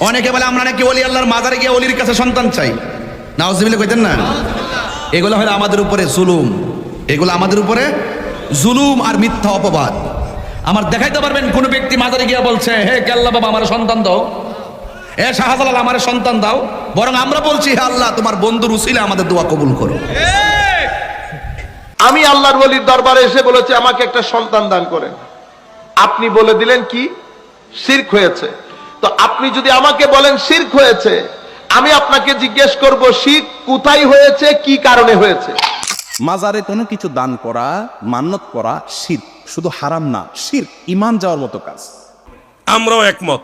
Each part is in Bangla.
অনেকে বলে, আমরা নাকি অলি, আল্লাহর মাজারে গিয়ে অলির কাছে সন্তান চাই। নাউজবিল্লা কইতেন না? এগুলো হলো আমাদের উপরে জুলুম। এগুলো আমাদের উপরে জুলুম আর মিথ্যা অপবাদ। আমার দেখাইতে পারবেন, কোন ব্যক্তি মাজারে গিয়ে বলছে, হে কেল্লা বাবা, আমার সন্তান দাও। এ শাহজালাল, আমার সন্তান দাও। বরং আমরা বলছি, হে আল্লাহ, তোমার বন্ধুর উসিলে আমাদের দোয়া কবুল করো। আমি আল্লাহর ওলির দরবারে এসে বলেছি, আমাকে একটা সন্তান দান করেন। আপনি বলে দিলেন কি? শির্ক হয়েছে। তো আপনি যদি আমাকে বলেন শির্ক হয়েছে আমি আপনাকে জিজ্ঞেস করব শির্ক কোথায় হয়েছে কি কারণে হয়েছে? মাজারে কোনো কিছু দান করা মান্যত করা শির শুধু হারাম না শির ইমান যাওয়ার মতো কাজ। আমরাও একমত।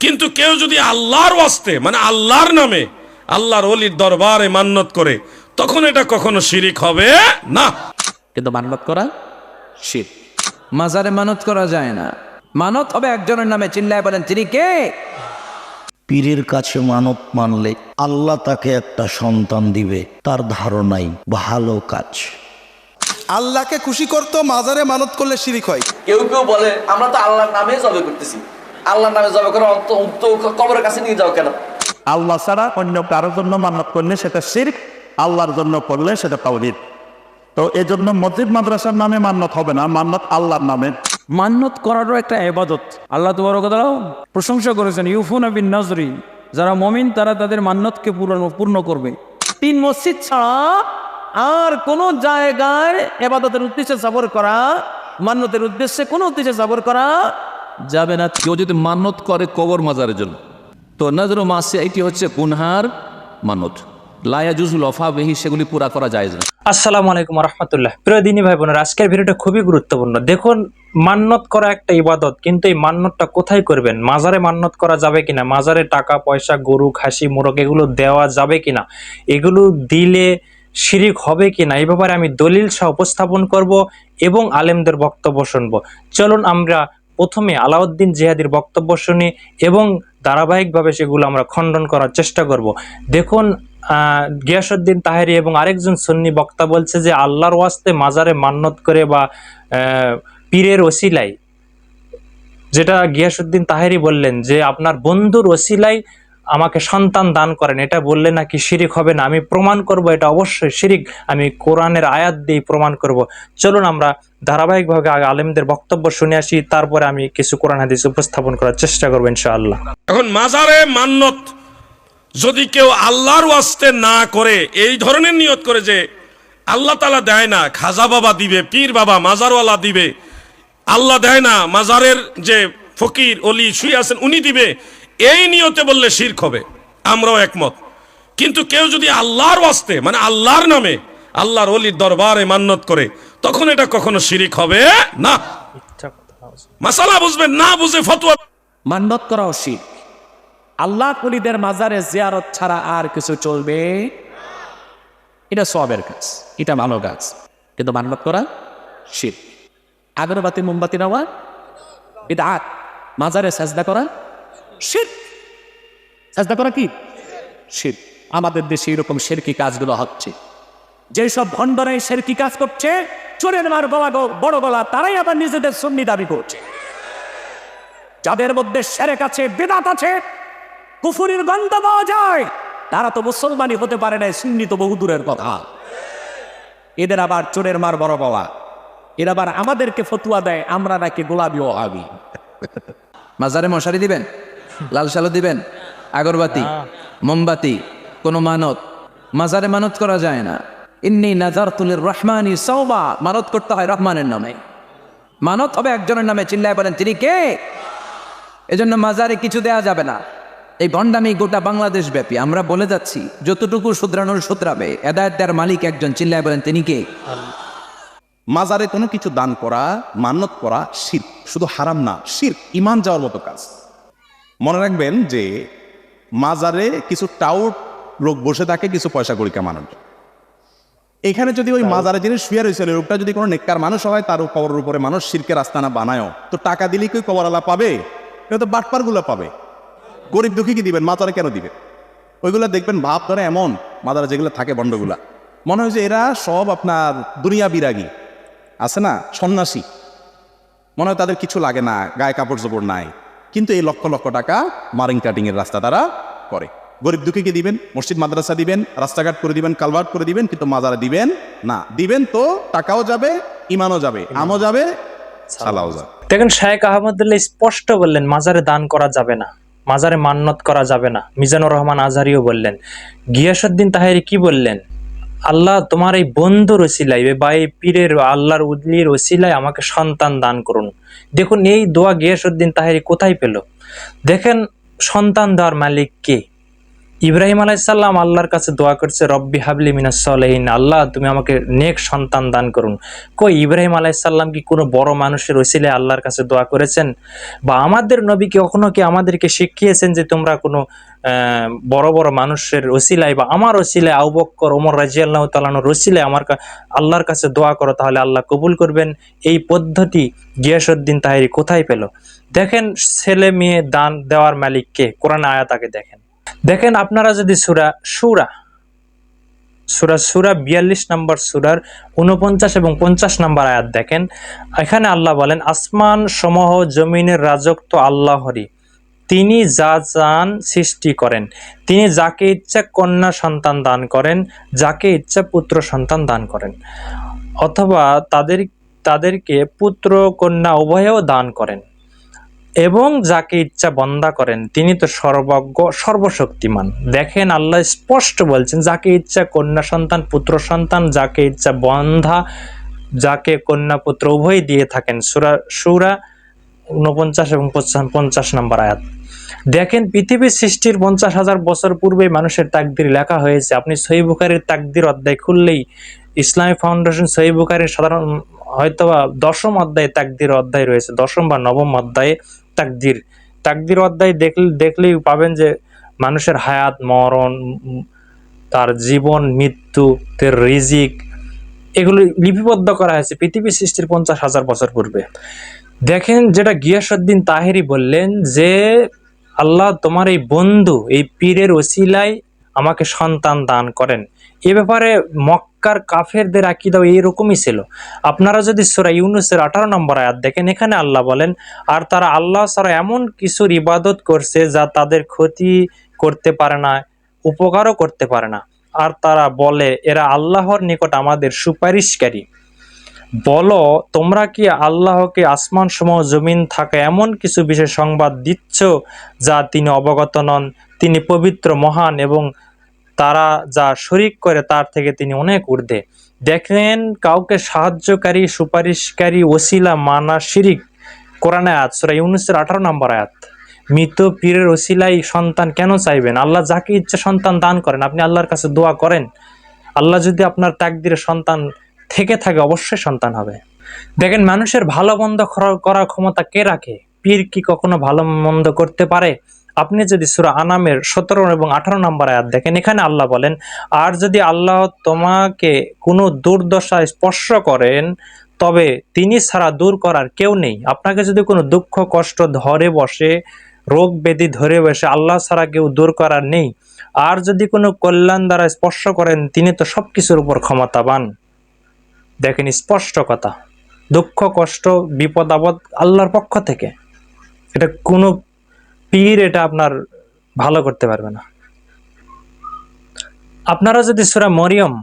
কিন্তু কেউ যদি আল্লাহর ওয়াস্তে মানে আল্লাহর নামে আল্লাহর অলির দরবারে মান্যত করে তখন এটা কখনো শিরিক হবে না। কিন্তু মানত করা শির মাজারে মানত করা যায় না। মানত? হবে একজনের নামে চিল্লায় বলেন তিনি কে? পীরের কাছে মানত মানলে আল্লাহ তাকে একটা সন্তান দিবে তার ধারণাই ভালো কাজ। আল্লাহকে খুশি করতো মাজারে মানত করলে শিরিক হয়। কেউ কেউ বলে আমরা তো আল্লাহর নামে জবে করতেছি। আল্লাহর নামে জবে করে অন্ত অন্ত কবরের কাছে নিয়ে যাও কেন? আল্লাহ ছাড়া অন্য কারোর জন্য মান্যত করলে সেটা শির আল্লাহর জন্য করলে সেটা তাওহিদ। তো এজন্য জন্য মসজিদ মাদ্রাসার নামে মান্যত হবে না মান্যত আল্লাহর নামে। মান্যত করারও একটা এবাদত। আল্লাহ তোমার কথাও প্রশংসা করেছেন, ইউফুন বিন নজরি, যারা মমিন তারা তাদের মান্যতকে পূরণ, পূর্ণ করবে। তিন মসজিদ ছাড়া আর কোনো জায়গায় এবাদতের উদ্দেশ্যে সফর করা মান্যতের উদ্দেশ্যে কোনো উদ্দেশ্যে সফর করা যাবে না। কেউ যদি মানত করে কবর মাজারের জন্য। তো নজর মাসে এটি হচ্ছে গুনহার মানত লায়া জুজুল অফা বেহি, সেগুলি পুরা করা যায় না। আসসালামু আলাইকুম রহমতুল্লাহ। প্রিয় দিনী ভাই বোনেরা, আজকের ভিডিওটা খুবই গুরুত্বপূর্ণ। দেখুন মান্যত করা একটা ইবাদত কিন্তু এই মান্যতটা কোথায় করবেন? মাজারে মান্যত করা যাবে কিনা? মাজারে টাকা পয়সা গরু খাসি মোরগ এগুলো দেওয়া যাবে কিনা? এগুলো দিলে শিরিক হবে কিনা? এই ব্যাপারে আমি দলিল সহ উপস্থাপন করব এবং আলেমদের বক্তব্য শুনব। চলুন আমরা প্রথমে আলাউদ্দিন জিহাদির বক্তব্য শুনি এবং ধারাবাহিকভাবে সেগুলো আমরা খণ্ডন করার চেষ্টা করব। দেখুন আহ, গিয়াসউদ্দিন তাহেরি এবং আরেকজন সুন্নি বক্তা বলছে যে আল্লাহর ওয়াস্তে মাজারে মান্যত করে বা পীরের ওসিলাই যেটা গিয়াসউদ্দিন তাহেরি বললেন যে, আপনার বন্ধুর ওসিলাই আমাকে সন্তান দান করেন। এটা বললে নাকি শিরিক হবে না? আমি প্রমাণ করব, এটা অবশ্যই শিরিক। আমি কোরআনের আয়াত দিয়ে প্রমাণ করব। চলুন আমরা ধারাবাহিকভাবে আগে আলেমদের বক্তব্য শুনে আসি, তারপরে আমি কিছু কোরআন হাদিস উপস্থাপন করার চেষ্টা করব ইনশাআল্লাহ। এখন মাজারে মান্যত যদি কেউ আল্লাহর ওয়াস্তে না করে, এই ধরনের নিয়ত করে যে, আল্লাহ তালা দেয় না, খাজা বাবা দিবে, পীর বাবা, মাজারওয়ালা দিবে আল্লাহ দেয় না মাজারের যে ফকির অলি শুয়ে আছেন উনি দিবে। এই নিয়তে বললে শির্ক হবে। আমরাও একমত। কিন্তু কেউ যদি আল্লাহর ওয়াস্তে মানে আল্লাহর নামে আল্লাহর অলির দরবারে মান্যত করে তখন এটা কখনো শিরিক হবে না। মাসালা বুঝবেন না বুঝে ফতোয়া। মান্যত করাও শির আল্লাহ কুলিদের মাজারে জিয়ারত ছাড়া আর কিছু চলবে এটা সবের কাজ এটা ভালো কাজ। কিন্তু মান্যত করা শির আগরবাতি, মোমবাতি নেওয়া এটা আট মাজারে সাজদা করা শির সাজদা করা কি? শির আমাদের দেশে এরকম শেরকি কাজগুলো হচ্ছে। যেসব ভণ্ডরাই শেরকি কাজ করছে, চোরের মার গলা বড় গলা, তারাই আবার নিজেদের সুন্নি দাবি করছে। যাদের মধ্যে সেরেক আছে বেদাত আছে, কুফুরির গন্ধ পাওয়া যায়। তারা তো মুসলমানই হতে পারে না সুন্নি তো বহু দূরের কথা। এদের আবার চোরের মার বড় বাবা এরা আবার আমাদেরকে ফতুয়া দেয় আমরা নাকি গোলাপি ও আবি মাজারে মশারি দিবেন? লাল সালো দিবেন? আগরবাতি? মোমবাতি? কোনো মানত? মাজারে মানত করা যায় না। ইন্নি নাজার তুলের রহমানি সৌবা মানত করতে হয় রহমানের নামে। মানত হবে একজনের নামে। চিল্লায় বলেন তিনি কে? এজন্য মাজারে কিছু দেয়া যাবে না। এই ভণ্ডামি গোটা বাংলাদেশ ব্যাপী। আমরা বলে যাচ্ছি যতটুকু শুধরানোর শুধরাবে এদায়ত দেয়ার মালিক একজন। চিল্লায় বলেন তিনি কে? মাজারে কোনো কিছু দান করা মান্যত করা শির শুধু হারাম না শির ইমান যাওয়ার মতো কাজ। মনে রাখবেন যে মাজারে কিছু টাউট লোক বসে থাকে কিছু পয়সা করি কামানোর এখানে যদি ওই মাজারে যিনি শুয়ে রয়েছে ওই লোকটা যদি কোনো নেককার মানুষ হয় তার কবরের উপরে মানুষ শিরকের আস্তানা বানায়ও। তো টাকা দিলেই কি কবরালা পাবে? এটা তো বাটপারগুলো পাবে। গরিব দুঃখী কি দিবেন? মাজারে কেন দিবেন? ওইগুলো দেখবেন ভাব ধরে এমন মাজারে যেগুলো থাকে বন্ডগুলা। মনে হয় যে এরা সব আপনার দুনিয়া বিরাগী। আছে না? সন্ন্যাসী। মনে হয় তাদের কিছু লাগে না, গায়ে কাপড় চোপড় নাই। কিন্তু এই লক্ষ লক্ষ টাকা মারিং কাটিং এর রাস্তা তারা করে। গরিব দুঃখীকে দিবেন? মসজিদ, মাদ্রাসা দিবেন, রাস্তাঘাট করে দিবেন, কালভার্ট করে দিবেন, কিন্তু মাজারা দিবেন না। দিবেন তো, টাকাও যাবে ইমানও যাবে, আমও যাবে সালাও যাবে। দেখেন শায়েক আহমদুল্লাহ স্পষ্ট বললেন, মাজারে দান করা যাবে না, মাজারে মান্নত করা যাবে না। মিজানুর রহমান আজহারিও বললেন গিয়াসুদ্দিন তাহেরি কি বললেন? আল্লাহ তোমার এই বন্ধুর ওসিলাই বা এই পীরের আল্লাহর উদলির ওসিলায় আমাকে সন্তান দান করুন। দেখুন এই দোয়া গিয়াসুদ্দিন তাহেরি কোথায় পেল? দেখেন সন্তান দেওয়ার মালিক কে? ইব্রাহিম আলাইসাল্লাম আল্লাহর কাছে দোয়া করছে, রব্বি হাবলি মিনাস সলেহিন। আল্লাহ, তুমি আমাকে নেক সন্তান দান করুন। কই, ইব্রাহিম আলাইসাল্লাম কি কোনো বড় মানুষের ওসিলে আল্লাহর কাছে দোয়া করেছেন? বা আমাদের নবী কি কখনো কি আমাদেরকে শিখিয়েছেন যে তোমরা কোনো বড় বড় মানুষের ওসিলায় বা আমার ওসিলায় আউবক্কর ওমর রাজিয়াল্লাহ তালানোর ওসিলায় আমার আল্লাহর কাছে দোয়া করো, তাহলে আল্লাহ কবুল করবেন। এই পদ্ধতি গিয়াসুদ্দিন তাহেরি কোথায় পেল? দেখেন ছেলে মেয়ে দান দেওয়ার মালিককে, কোরআন আয়াতাকে দেখেন। দেখেন আপনারা যদি সুরা সুরা সুরা সুরা বিয়াল্লিশ নম্বর সুরার উনপঞ্চাশ এবং পঞ্চাশ নম্বর আয়াত দেখেন, এখানে আল্লাহ বলেন, আসমান সমূহ, জমিনের রাজত্ব আল্লাহরই। তিনি যা চান সৃষ্টি করেন। তিনি যাকে ইচ্ছা কন্যা সন্তান দান করেন, যাকে ইচ্ছা পুত্র সন্তান দান করেন। অথবা তাদের, তাদেরকে পুত্র, কন্যা উভয়েও দান করেন। এবং যাকে ইচ্ছা বন্দা করেন, তিনি তো সর্বজ্ঞ, সর্বশক্তিমান। দেখেন আল্লাহ স্পষ্ট বলছেন, যাকে ইচ্ছা কন্যা সন্তান, পুত্র সন্তান, যাকে ইচ্ছা বন্ধা, যাকে কন্যা পুত্র উভয় দিয়ে থাকেন। সুরা সুরা উনপঞ্চাশ এবং পঞ্চাশ- নম্বর আয়াত। দেখেন, পৃথিবীর সৃষ্টির পঞ্চাশ হাজার বছর পূর্বে মানুষের তাকদির লেখা হয়েছে। আপনি সহি তাকদির অধ্যায় খুললেই ইসলামী ফাউন্ডেশন সহি সাধারণ, হয়তোবা দশম অধ্যায়ে তাকদির অধ্যায় রয়েছে, দশম বা নবম অধ্যায়ে তাকদির। তাকদির অধ্যায় দেখলে দেখলেই পাবেন যে মানুষের হায়াত, মরণ, তার জীবন, মৃত্যু, তার রিজিক, এগুলো লিপিবদ্ধ করা হয়েছে পৃথিবী সৃষ্টির পঞ্চাশ হাজার বছর পূর্বে। দেখেন যেটা গিয়াসুদ্দিন তাহেরি বললেন যে, আল্লাহ তোমার এই বন্ধু, এই পীরের ওসিলায় আমাকে সন্তান দান করেন। এ ব্যাপারে মক্কার কাফেরদের আকিদাও এইরকমই ছিল। আপনারা যদি সুরা ইউনুসের আঠারো নম্বর আয়াত দেখেন, এখানে আল্লাহ বলেন, আর তারা আল্লাহ ছাড়া এমন কিছুর ইবাদত করছে যা তাদের ক্ষতি করতে পারে না, উপকারও করতে পারে না। আর তারা বলে, এরা আল্লাহর নিকট আমাদের সুপারিশকারী। বলো, তোমরা কি আল্লাহকে আসমান সমূহ জমিন থাকা এমন কিছু বিষয় সংবাদ দিচ্ছ যা তিনি অবগত নন? তিনি পবিত্র, মহান এবং তারা যা শরিক করে তার থেকে তিনি অনেক ঊর্ধ্বে। দেখেন কাউকে সাহায্যকারী, সুপারিশকারী, ওসিলা মানা শিরিক। কোরআনে আয়াত, সূরা ইউনুসের আঠারো নম্বর আয়াত। মৃত পীরের ওসিলাই সন্তান কেন চাইবেন? আল্লাহ যাকে ইচ্ছা সন্তান দান করেন, আপনি আল্লাহর কাছে দোয়া করেন। আল্লাহ যদি আপনার তাকদিরে সন্তান থেকে থাকে, অবশ্যই সন্তান হবে। দেখেন, মানুষের ভালো মন্দ করার ক্ষমতা কে রাখে? পীর কি কখনো ভালো মন্দ করতে পারে? আপনি যদি সুরা আনামের সতেরো এবং আঠারো নম্বর আয়াত দেখেন, এখানে আল্লাহ বলেন, আর যদি আল্লাহ তোমাকে কোনো দুর্দশায় স্পর্শ করেন, তবে তিনি ছাড়া দূর করার কেউ নেই। আপনাকে যদি কোনো দুঃখ, কষ্ট ধরে বসে, রোগ ব্যাধি ধরে বসে, আল্লাহ ছাড়া কেউ দূর করার নেই। আর যদি কোনো কল্যাণ দ্বারা স্পর্শ করেন, তিনি তো সব কিছুর উপর ক্ষমতাবান। দেখেন, স্পষ্ট কথা। দুঃখ, কষ্ট, বিপদ, আপদ আল্লাহর পক্ষ থেকে। এটা কোনো পীর এটা আপনার ভালো করতে পারবে না। আপনারা যদি সুরা মরিয়ম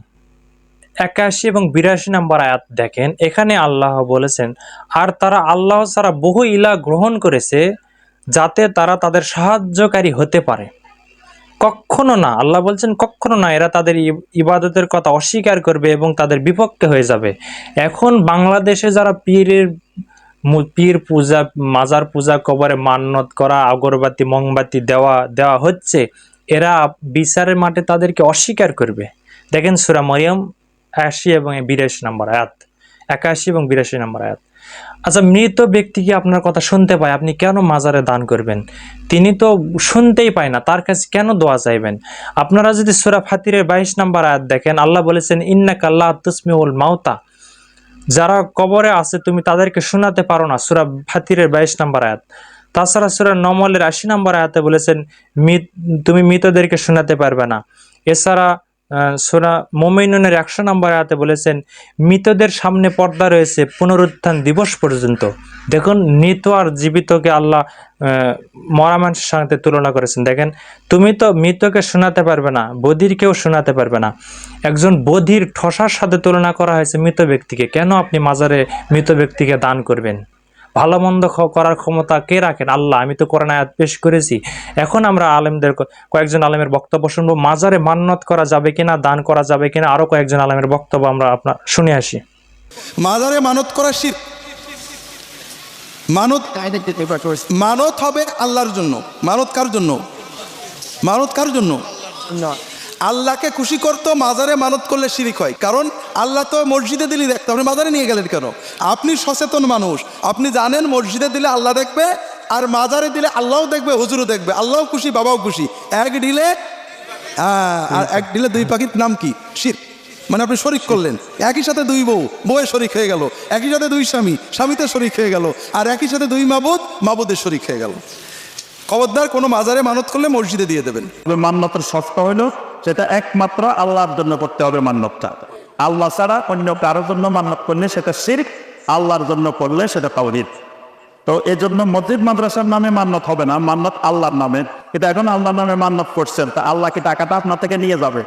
একাশি এবং বিরাশি নম্বর আয়াত দেখেন, এখানে আল্লাহ বলেছেন, আর তারা আল্লাহ ছাড়া বহু ইলা গ্রহণ করেছে যাতে তারা তাদের সাহায্যকারী হতে পারে। কখনো না, আল্লাহ বলছেন, কখনো না, এরা তাদের ইব- ইবাদতের কথা অস্বীকার করবে এবং তাদের বিপক্ষে হয়ে যাবে। এখন বাংলাদেশে যারা পীরের পীর পূজা, মাজার পূজা কবরে মান্যত করা, আগরবাতি, মোমবাতি দেওয়া দেওয়া হচ্ছে, এরা বিচারের মাঠে তাদেরকে অস্বীকার করবে। দেখেন সুরা মরিয়ম আশি এবং বিরাশি নম্বর আয়াত। একাশি এবং বিরাশি নম্বর আয়াত। আচ্ছা মৃত ব্যক্তিকে আপনার কথা শুনতে পায়? আপনি কেন মাজারে দান করবেন? তিনি তো শুনতেই পায় না, তার কাছে কেন দোয়া চাইবেন? আপনারা যদি সুরা ফাতিরের বাইশ নম্বর আয়াত দেখেন, আল্লাহ বলেছেন, ইন্নাক আল্লাহ তুসমিউল মাউতা। যারা কবরে আছে, তুমি তাদেরকে শোনাতে পারো না। সুরা ফাতিরের বাইশ নম্বর আয়াত। তাছাড়া সুরা নমলের আশি নম্বর আয়াতে বলেছেন তুমি মৃতদেরকে শোনাতে পারবে না। এছাড়া সোরা মোমিনুনের একশো নম্বর আয়াতে বলেছেন, মৃতদের সামনে পর্দা রয়েছে, পুনরুত্থান দিবস পর্যন্ত। দেখুন, মৃত আর জীবিতকে আল্লাহ মরা মানুষের সাথে তুলনা করেছেন। দেখেন, তুমি তো মৃতকে শোনাতে পারবে না, বধিরকেও শোনাতে পারবে না। একজন বধির ঠসার সাথে তুলনা করা হয়েছে মৃত ব্যক্তিকে। কেন আপনি মাজারে মৃত ব্যক্তিকে দান করবেন? ভালো মন্দ করার ক্ষমতা কে রাখেন? আল্লাহ। আমি তো কোরআন আয়াত পেশ করেছি। এখন আমরা আলেমদের কয়েকজন আলেমের বক্তব্য শুনব। মাজারে মান্নত করা যাবে কিনা দান করা যাবে কিনা আরও কয়েকজন আলেমের বক্তব্য আমরা আপনার শুনে আসি। মাজারে মানত করা শির। মানত মানত হবে আল্লাহর জন্য। মানত কার জন্য? মানত কার জন্য? আল্লাহকে খুশি করতো মাজারে মানত করলে শিরিক হয়। কারণ আল্লাহ তো মসজিদে দিলি দেখতে আপনি মাজারে নিয়ে গেলেন কেন? আপনি সচেতন মানুষ। আপনি জানেন মসজিদে দিলে আল্লাহ দেখবে আর মাজারে দিলে আল্লাহও দেখবে হুজুরও দেখবে। আল্লাহও খুশি বাবাও খুশি। এক ডিলে আহ, আর এক ডিলে দুই পাখির নাম কি? শির। মানে আপনি শরিক করলেন। একই সাথে দুই বউ বউয়ের শরিক হয়ে গেল। একই সাথে দুই স্বামী স্বামীতে শরিক হয়ে গেল। আর একই সাথে দুই মাবুদ মাবুদের শরিক হয়ে গেল। খবরদার কোনো মাজারে মানত করলে মসজিদে দিয়ে দেবেন। তবে মান্যতের শর্ত হইল সেটা একমাত্র আল্লাহর জন্য করতে হবে মান্যতটা আল্লাহ ছাড়া অন্য কারোর জন্য মান্যত করলে সেটা শির্ক, আল্লাহর জন্য করলে সেটা তাওহীদ। তো এই জন্য মসজিদ মাদ্রাসার নামে মান্যত হবে না, মান্যত আল্লাহর নামে। কিন্তু এখন আল্লাহর নামে মান্যত করছেন, তা আল্লাহ কি টাকাটা আপনার থেকে নিয়ে যাবে?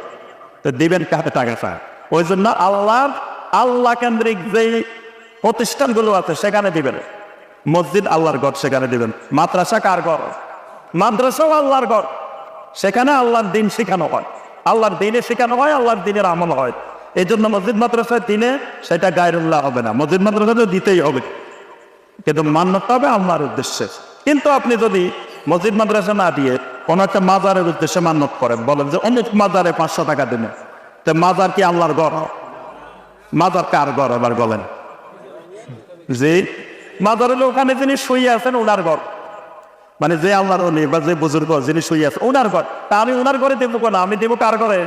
তো দিবেন কাহাতে টাকাটা ওই জন্য আল্লাহর, আল্লাহ কেন্দ্রিক যে প্রতিষ্ঠানগুলো আছে, সেখানে দিবেন। মসজিদ আল্লাহর ঘর, সেখানে দিবেন। মাদ্রাসা কার ঘর? মাদ্রাসাও আল্লাহর ঘর। সেখানে আল্লাহর দিন শেখানো হয়। আল্লাহর দিনে শেখানো হয়, আল্লাহর দিনের আমল হয়। এই জন্য মসজিদ মাদ্রাসার দিনে সেটা গায়রুল্লাহ হবে না। মসজিদ মাদ্রাসা তো দিতেই হবে। কিন্তু মান্যতা হবে আল্লাহর উদ্দেশ্যে। কিন্তু আপনি যদি মসজিদ মাদ্রাসা না দিয়ে কোনো একটা মাজারের উদ্দেশ্যে মান্যত করেন, বলেন যে অনেক মাজারে পাঁচশো টাকা দিনে, তো মাজার কি আল্লাহর ঘর? মাজার কার ঘর? এবার বলেন। যে মাজার হলো ওখানে যিনি শুয়ে আছেন, ওনার ঘর। মানে যে আল্লাহর অলি বা যে বুজুর্গ, যিনি শুয়ে আছে ওনার ঘর। তা আমি ওনার ঘরে দেবো কেন? আমি দেবো কার ঘরে?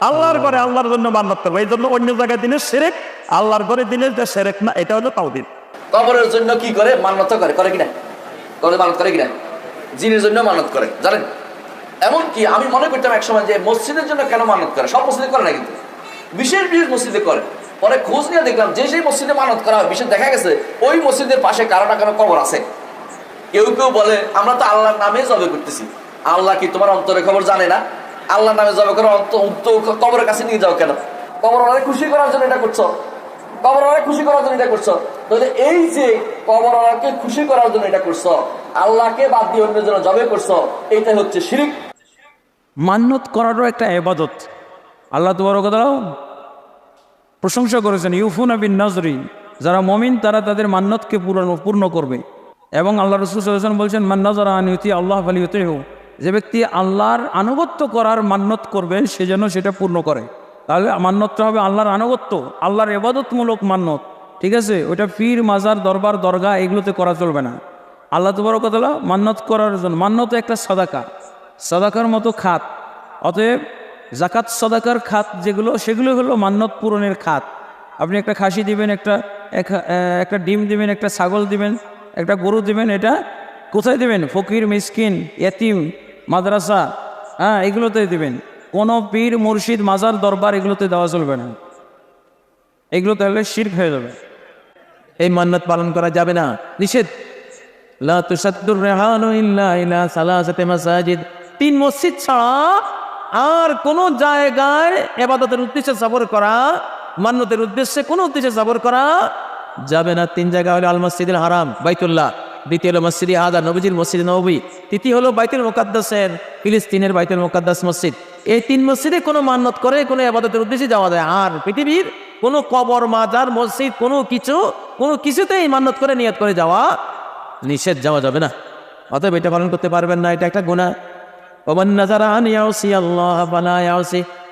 আল্লাহর ঘরে, আল্লাহর জন্য মান্যত করব এই জন্য অন্য জায়গায় দিনে সেরেক, আল্লাহর ঘরে দিনে যে সেরেক না, এটা হলো তাওদিন কবরের জন্য কি করে? মান্যত করে। করে কিনা? করে মানত করে কিনা? জিনের জন্য মানত করে। জানেন? এমন কি আমি মনে করতাম একসময় যে মসজিদের জন্য কেন মানত করে? সব মসজিদে করে না কিন্তু। বিশেষ বিশেষ মসজিদে করে। পরে খোঁজ নিয়ে দেখলাম যে সেই মসজিদে মানত করা হয়, বিশেষ দেখা গেছে, ওই মসজিদের পাশে কারও না কারও কবর আছে। কেউ কেউ বলে, আমরা তো আল্লাহর নামে জবে করতেছি। আল্লাহ কি তোমার অন্তরে খবর জানে না? আল্লাহর নামে জবে করে কবরের কাছে নিয়ে যাও কেন? কবর অনেক খুশি করার জন্য এটা করছ। কবর অনেক খুশি করার জন্য এটা করছ। তাহলে এই যে কবর অনেককে খুশি করার জন্য এটা করছ, আল্লাহকে বাদ দিয়ে অন্য জন্য জবে করছ এইটা হচ্ছে শিরিক। মান্যত করারও একটা এবাদত। আল্লাহ তোমার কথা প্রশংসা করেছেন, ইউফুন আবিন নজরি যারা মমিন, তারা তাদের মান্যতকে পূরণ, পূর্ণ করবে। এবং আল্লাহ রসুল বলছেন মান্নাজরা আনিউতি আল্লাহ ফালিউতেহ যে ব্যক্তি আল্লাহর আনুগত্য করার মান্যত করবে, সে যেন সেটা পূর্ণ করে। তাহলে মান্যতটা হবে আল্লাহর আনুগত্য, আল্লাহর এবাদতমূলক মান্যত। ঠিক আছে? ওইটা পীর, মাজার, দরবার দরগা এগুলোতে করা চলবে না। আল্লাহ তবরকতলা মান্যত করার জন্য, মান্যত একটা সদাকা, সদাকার মতো খাত। অতএব জাকাত সদাকার খাত যেগুলো, সেগুলো হলো মান্যত পূরণের খাত। আপনি একটা খাসি দিবেন, একটা একটা ডিম দিবেন, একটা ছাগল দিবেন একটা গরু দিবেন, এটা কোথায় দিবেন? ফকির, মিসকিন এতিম মাদ্রাসা হ্যাঁ এগুলোতে দিবেন। কোনো পীর, মুর্শিদ, মাজার, দরবার, এগুলোতে দেওয়া চলবে না। এগুলো তাহলে শির্ক হয়ে যাবে। এই মান্যত পালন করা যাবে না। নিষেধ। লা রেহানু ইল্লা ইলা তিন মসজিদ ছাড়া আর কোন জায়গায় এবাদতের উদ্দেশ্যে সফর করা মান্যতের উদ্দেশ্যে কোন উদ্দেশ্যে সফর করা যাবে না তিন জায়গা হলো আল মসজিদুল হারাম, বাইতুল্লাহ। দ্বিতীয় হলো মসজিদ আদা, নবীজির মসজিদ নবী। তৃতীয় হলো বাইতুল মোকাদ্দাসের, ফিলিস্তিনের বাইতুল মোকাদ্দাস মসজিদ। এই তিন মসজিদে কোনো মান্যত করে, কোনো আবাদতের উদ্দেশ্যে যাওয়া যায় আর পৃথিবীর কোনো কবর, মাজার, মসজিদ, কোনো কিছু, কোনো কিছুতেই মান্যত করে, নিয়ত করে যাওয়া নিষেধ, যাওয়া যাবে না। অতএব এটা পালন করতে পারবেন না, এটা একটা গুণা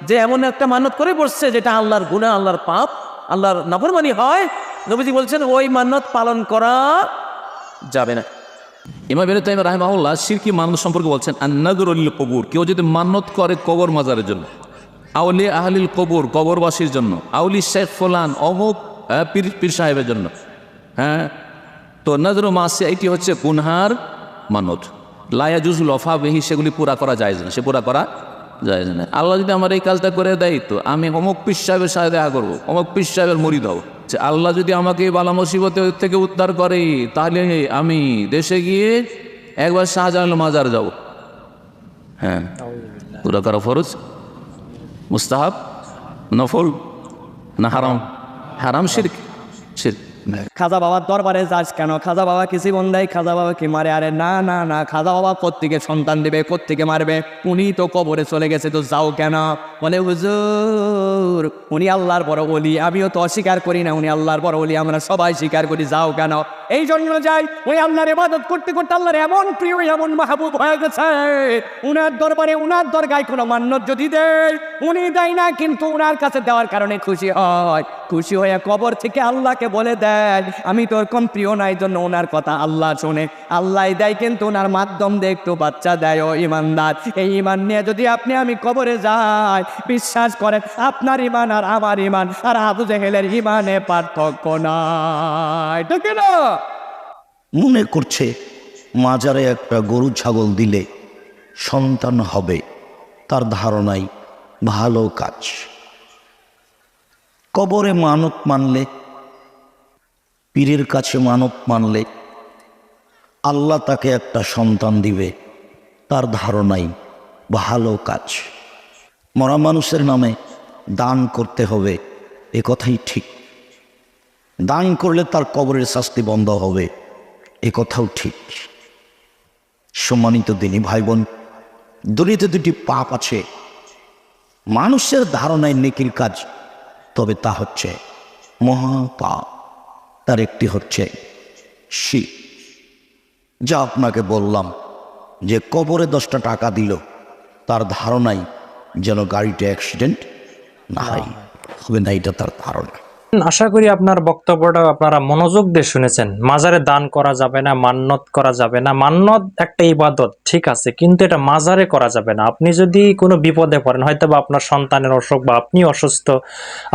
যে এমন একটা মানত করে বসছে, যেটা আল্লাহর গুনাহ, আল্লাহর পাপ, আল্লাহর নাফরমানি হয় নবীজি বলছেন ওই মান্নত পালন করা যাবে না। ইমাম বেরু তাইম রাহেমাহুল্লাহ শিরকি মান্নত সম্পর্কে বলছেন আন্নাদুরুল কবুর কেউ যদি মান্নত করে কবর মাজারের জন্য আউলি আহলিল কবুর কবরবাসীর জন্য আউলি শেখ ফোলান অমুক আহ, পীর পীর সাহেবের জন্য হ্যাঁ তো নজর মাসে এটি হচ্ছে গুনহার মানত লায়া জুজুল অফা বেহি সেগুলি পুরা করা যায় না। সে পুরা করা যায় না। আল্লাহ যদি আমার এই কাজটা করে দেয় তো আমি অমুক পিস সাহেবের সাথে দেখা করব অমুক পিস সাহেবের মরিদ হব যে আল্লাহ যদি আমাকে এই বালা মুসিবতে থেকে উদ্ধার করে তাহলে আমি দেশে গিয়ে একবার শাহজাহান মাজার যাব। হ্যাঁ। পুরা করা ফরজ? মুস্তাহাব? নফল? না হারাম? হারাম শিরক? শিরক। খাজা বাবার দরবারে যাস কেন? খাজা বাবা কিছু জীবন দেয়? খাজা বাবা কি মারে? আরে না না না, খাজা বাবা কোত্থেকে সন্তান দেবে? কোত্থেকে মারবে? উনি তো কবরে চলে গেছে, তো যাও কেন? বলে, হুজুর, উনি আল্লাহর বড় বলি আমিও তো অস্বীকার করি না, উনি আল্লাহর বড় বলি আমরা সবাই স্বীকার করি, যাও কেন? এই জন্য যাই, ওই আল্লাহর ইবাদত করতে করতে আল্লাহর এমন প্রিয়, এমন মাহবুব হয়ে গেছে। উনার দরবারে, উনার দরগায় কোনো মান্যত যদি দেয়, উনি দেয় না, কিন্তু উনার কাছে দেওয়ার কারণে খুশি হয়। খুশি হয়ে কবর থেকে আল্লাহকে বলে দেন, আমি তোর কম প্রিয় নাই জন্য ওনার কথা আল্লাহ শোনে। আল্লাহ দেয় কিন্তু ওনার মাধ্যম দিয়ে একটু বাচ্চা দেয়, ও ইমানদার। এই ইমান নিয়ে যদি আপনি, আমি কবরে যাই, বিশ্বাস করেন, আপনার ইমান আর আমার ইমান আর আবু জেহেলের ইমানে পার্থক্য নাই। ঠিক না মনে করছে, মাজারে একটা গরু ছাগল দিলে সন্তান হবে, তার ধারণাই ভালো কাজ। কবরে মানত মানলে, পীরের কাছে মানত মানলে, আল্লাহ তাকে একটা সন্তান দিবে, তার ধারণাই ভালো কাজ। মরা মানুষের নামে দান করতে হবে, এ কথাই ঠিক। দান করলে তার কবরের শাস্তি বন্ধ হবে, এ কথাও ঠিক। সম্মানিত দিনী ভাই বোন দুনিয়াতে দুটি পাপ আছে। মানুষের ধারণায় নেকির কাজ তবে তা হচ্ছে মহাপাপ। তার একটি হচ্ছে শি। যা আপনাকে বললাম যে কবরে দশটা টাকা দিল, তার ধারণাই যেন গাড়িটা অ্যাক্সিডেন্ট না হয় হবে না, এটা তার ধারণা। আশা করি আপনার বক্তব্যটা আপনারা মনোযোগ দিয়ে শুনেছেন। মাজারে দান করা যাবে না, মান্নত করা যাবে না। মান্নত একটা ইবাদত, ঠিক আছে, কিন্তু এটা মাজারে করা যাবে না। আপনি যদি কোনো বিপদে পড়েন হয়তো বা আপনার সন্তানের অসুখ বা আপনি অসুস্থ,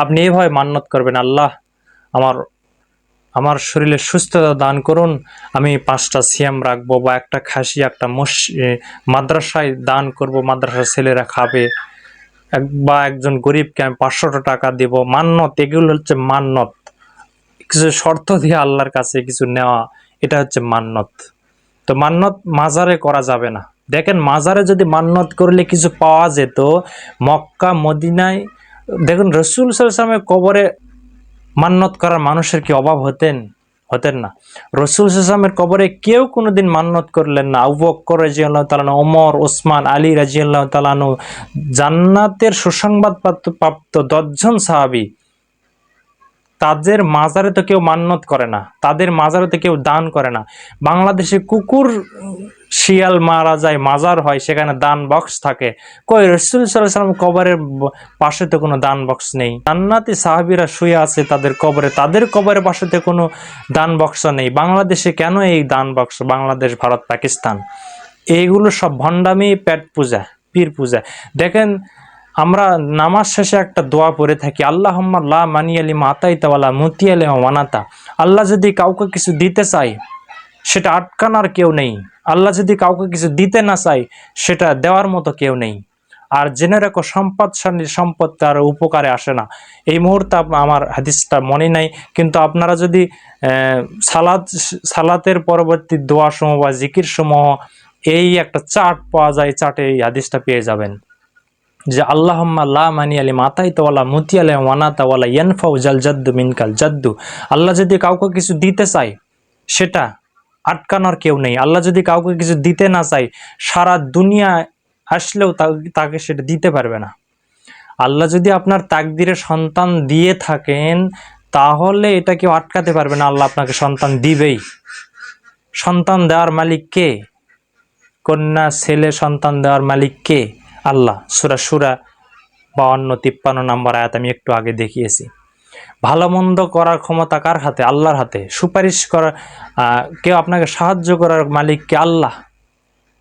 আপনি এভাবে মান্নত করবেন, আল্লাহ, আমার আমার শরীরে সুস্থতা দান করুন, আমি পাঁচটা সিয়াম রাখব বা একটা খাসি, একটা মস মাদ্রাসায় দান করব, মাদ্রাসার ছেলেরা খাবে। এক বা একজন গরিবকে আমি পাঁচশোটা টাকা দেব। মান্নত এগুলো হচ্ছে মান্নত কিছু শর্ত দিয়ে আল্লাহর কাছে কিছু নেওয়া, এটা হচ্ছে মান্নত তো মান্নত মাজারে করা যাবে না। দেখেন, মাজারে যদি মান্নত করলে কিছু পাওয়া যেত, মক্কা, মদিনায়, দেখুন, রসুল সালামের কবরে মান্নত করার মানুষের কি অভাব হতেন? হতেন না। রসুল সালামের কবরে কেউ কোনোদিন মান্নত করলেন না। আউবক্কর রাজি রাজিয়াল্লাহ তালানু ওমর, ওসমান, আলী রাজিয়াল্লাহ তালানু জান্নাতের সুসংবাদ প্রাপ্ত- দশজন সাহাবি, তাদের মাজারে তো কেউ মান্নত করে না, তাদের মাজারে তো কেউ দান করে না। বাংলাদেশে কুকুর শিয়াল মারা যায়, মাজার হয়, সেখানে দান বক্স থাকে। কই রসুল সাল্লাম কবরের পাশে তো কোনো দান বক্স নেই। জান্নাতি সাহাবিরা শুয়ে আছে তাদের কবরে, তাদের কবরের পাশে তো কোনো দান বক্স নেই। বাংলাদেশে কেন এই দান বক্স বাংলাদেশ, ভারত, পাকিস্তান। এইগুলো সব ভণ্ডামি, পেট পূজা, পীর পূজা। দেখেন, আমরা নামাজ শেষে একটা দোয়া পড়ে থাকি আল্লাহ লা মানি আলি মাতাই তাওয়ালা মুতি মানাতা আল্লাহ যদি কাউকে কিছু দিতে চাই সেটা আটকানোর কেউ নেই। আল্লাহ যদি কাউকে কিছু দিতে না চাই সেটা দেওয়ার মতো কেউ নেই। আর জেনে রাখো সম্পদশালী সম্পদ তার উপকারে আসে না। এই মুহূর্তে আমার হাদিসটা মনে নাই, কিন্তু আপনারা যদি সালাদ সালাতের পরবর্তী দোয়া সমূহ বা জিকির সমূহ এই একটা চার্ট পাওয়া যায় চার্টে এই হাদিসটা পেয়ে যাবেন। যে আল্লাহম্মা লা মানি আলি মাতাই তোয়ালা মুতি আলে ওয়ানাতা ওয়ালা ইয়ানফাউ জাল জাদ্দু মিনকাল জাদ্দু। আল্লাহ যদি কাউকে কিছু দিতে চায়, সেটা আটকানোর কেউ নেই। আল্লাহ যদি কাউকে কিছু দিতে না চায়, সারা দুনিয়া আসলেও তাকে সেটা দিতে পারবে না। আল্লাহ যদি আপনার তাকদিরে সন্তান দিয়ে থাকেন, তাহলে এটা কেউ আটকাতে পারবে না। আল্লাহ আপনাকে সন্তান দিবেই। সন্তান দেওয়ার মালিক কে? কন্যা, ছেলে, সন্তান দেওয়ার মালিক কে? আল্লাহ। সুরা সুরা বাউন্ন, তিপ্পান্ন নম্বর আয়াত আমি একটু আগে দেখিয়েছি। ভালো মন্দ করার ক্ষমতা কার হাতে? আল্লাহর হাতে। সুপারিশ করার কেউ আপনাকে সাহায্য করার মালিক কে আল্লাহ?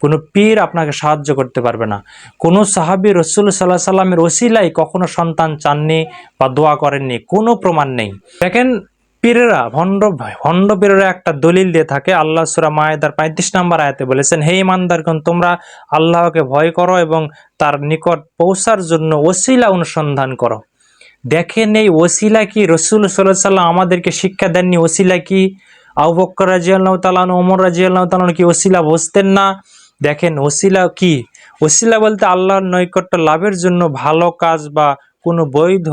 কোনো পীর আপনাকে সাহায্য করতে পারবে না। কোনো সাহাবি রসুল সাল্লাহ সাল্লামের ওসিলাই কখনো সন্তান চাননি বা দোয়া করেননি, কোনো প্রমাণ নেই। দেখেন, পীরেরা, ভণ্ড ভণ্ড পীরেরা একটা দলিল দিয়ে থাকে। আল্লাহ সুরা মায়েদার পঁয়ত্রিশ নম্বর আয়াতে বলেছেন, হে ইমানদারগণ, তোমরা আল্লাহকে ভয় করো এবং তার নিকট পৌঁছার জন্য ওসিলা অনুসন্ধান করো। দেখেন এই ওসিলা কি? রসুল সাল্লাহ সাল্লাম আমাদেরকে শিক্ষা দেননি, ওসিলা কি? আবু বক্কর রাজিয়াল্লাহ তালান ওমর রাজিয়াল্লাহ তালান কি ওসিলা বসতেন না? দেখেন ওসিলা কি? ওসিলা বলতে আল্লাহর নৈকট্য লাভের জন্য ভালো কাজ বা কোনো বৈধ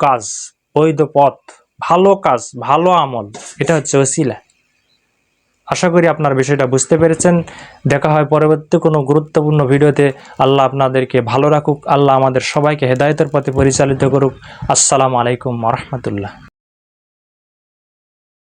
কাজ, বৈধ পথ, ভালো কাজ, ভালো আমল, এটা হচ্ছে ওসিলা। আশা করি আপনার বিষয়টা বুঝতে পেরেছেন। দেখা হয় পরবর্তী কোনো গুরুত্বপূর্ণ ভিডিওতে। আল্লাহ আপনাদেরকে ভালো রাখুক। আল্লাহ আমাদের সবাইকে হেদায়তের পথে পরিচালিত করুক। আসসালামু আলাইকুম রহমতুল্লাহ।